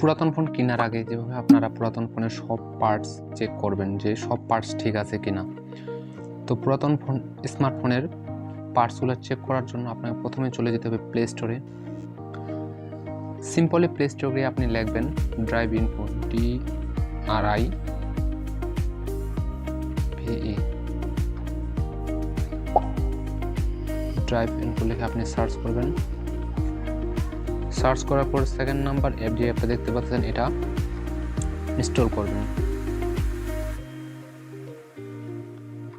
পুরাতন ফোন কেনার আগে যেভাবে আপনারা পুরাতন ফোনের সব পার্টস চেক করবেন যে সব পার্টস ঠিক আছে কিনা। তো পুরাতন ফোন স্মার্টফোনের পার্টসগুলো চেক করার জন্য আপনাকে প্রথমে চলে যেতে হবে প্লে স্টোরে সিম্পলি প্লে স্টোরে আপনি লিখবেন drive info D R I V E drive in info লিখে আপনি সার্চ করবেন। সার্চ করার পর সেকেন্ড নাম্বার অ্যাপ যে অ্যাপটা দেখতে পাচ্ছেন, এটা ইনস্টল করবেন।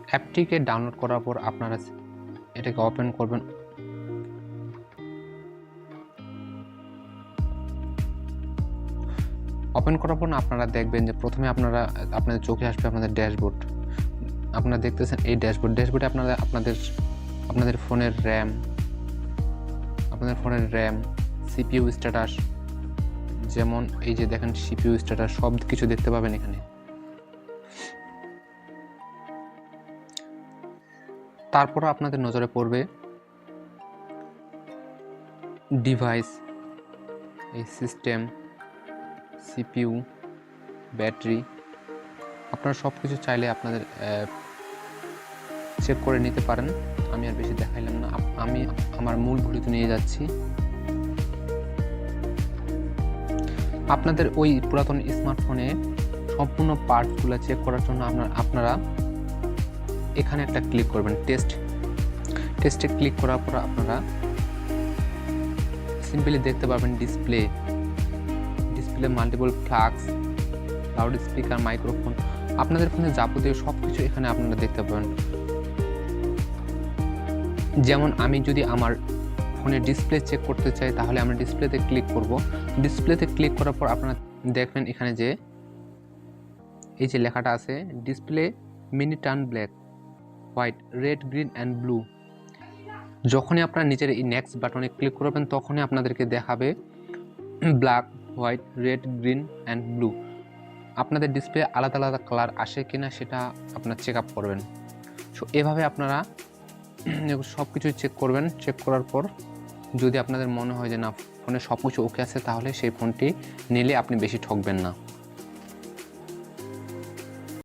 অ্যাপটিকে ডাউনলোড করার পর আপনারা এটাকে ওপেন করবেন। ওপেন করার পর আপনারা দেখবেন যে প্রথমে আপনারা, আপনাদের চোখে আসবে আপনাদের ড্যাশবোর্ড আপনারা দেখতেছেন এই ড্যাশবোর্ড ড্যাশবোর্ডে আপনারা আপনাদের আপনাদের ফোনের র্যাম আপনাদের ফোনের র্যাম সিপিইউ স্ট্যাটাস, যেমন এই যে দেখেন সিপিইউ স্ট্যাটাস, সব কিছু দেখতে পাবেন এখানে। তারপর আপনাদের নজরে পড়বে ডিভাইস, এই সিস্টেম, সিপিইউ, ব্যাটারি। আপনারা সব কিছু চাইলে আপনাদের চেক করে নিতে পারেন। আমি আর বেশি দেখাইলাম না। আমি আমার মূল ভিডিওতে নিয়ে যাচ্ছি। আপনাদের ওই পুরাতন স্মার্টফোনে সম্পূর্ণ পার্টসগুলো চেক করার জন্য আপনার, আপনারা এখানে একটা ক্লিক করবেন টেস্ট টেস্টে ক্লিক করার পর আপনারা সিম্পলি দেখতে পাবেন display display multiple flux loudspeaker microphone আপনাদের ফোনে যাবতীয় সব কিছু এখানে আপনারা দেখতে পাবেন। যেমন আমি যদি আমার ফোনের ডিসপ্লে চেক করতে চাই, তাহলে আমরা ডিসপ্লেতে ক্লিক করব। ডিসপ্লেতে ক্লিক করার পর আপনারা দেখবেন এখানে যে, এই যে লেখাটা আছে display mini turn black white red green and blue যখনই আপনারা নিচের এই নেক্সট বাটনে ক্লিক করবেন, তখনই আপনাদেরকে দেখাবে black white red green and blue আপনাদের ডিসপ্লে আলাদা আলাদা কালার আসে কিনা, সেটা আপনার চেক আপ করবেন। সো এভাবে আপনারা সব কিছুই চেক করবেন। চেক করার পর যদি আপনাদের মনে হয় যে না, ফোনে সব কিছু ওকে আছে, তাহলে সেই ফোনটি নিলে আপনি বেশি ঠকবেন না।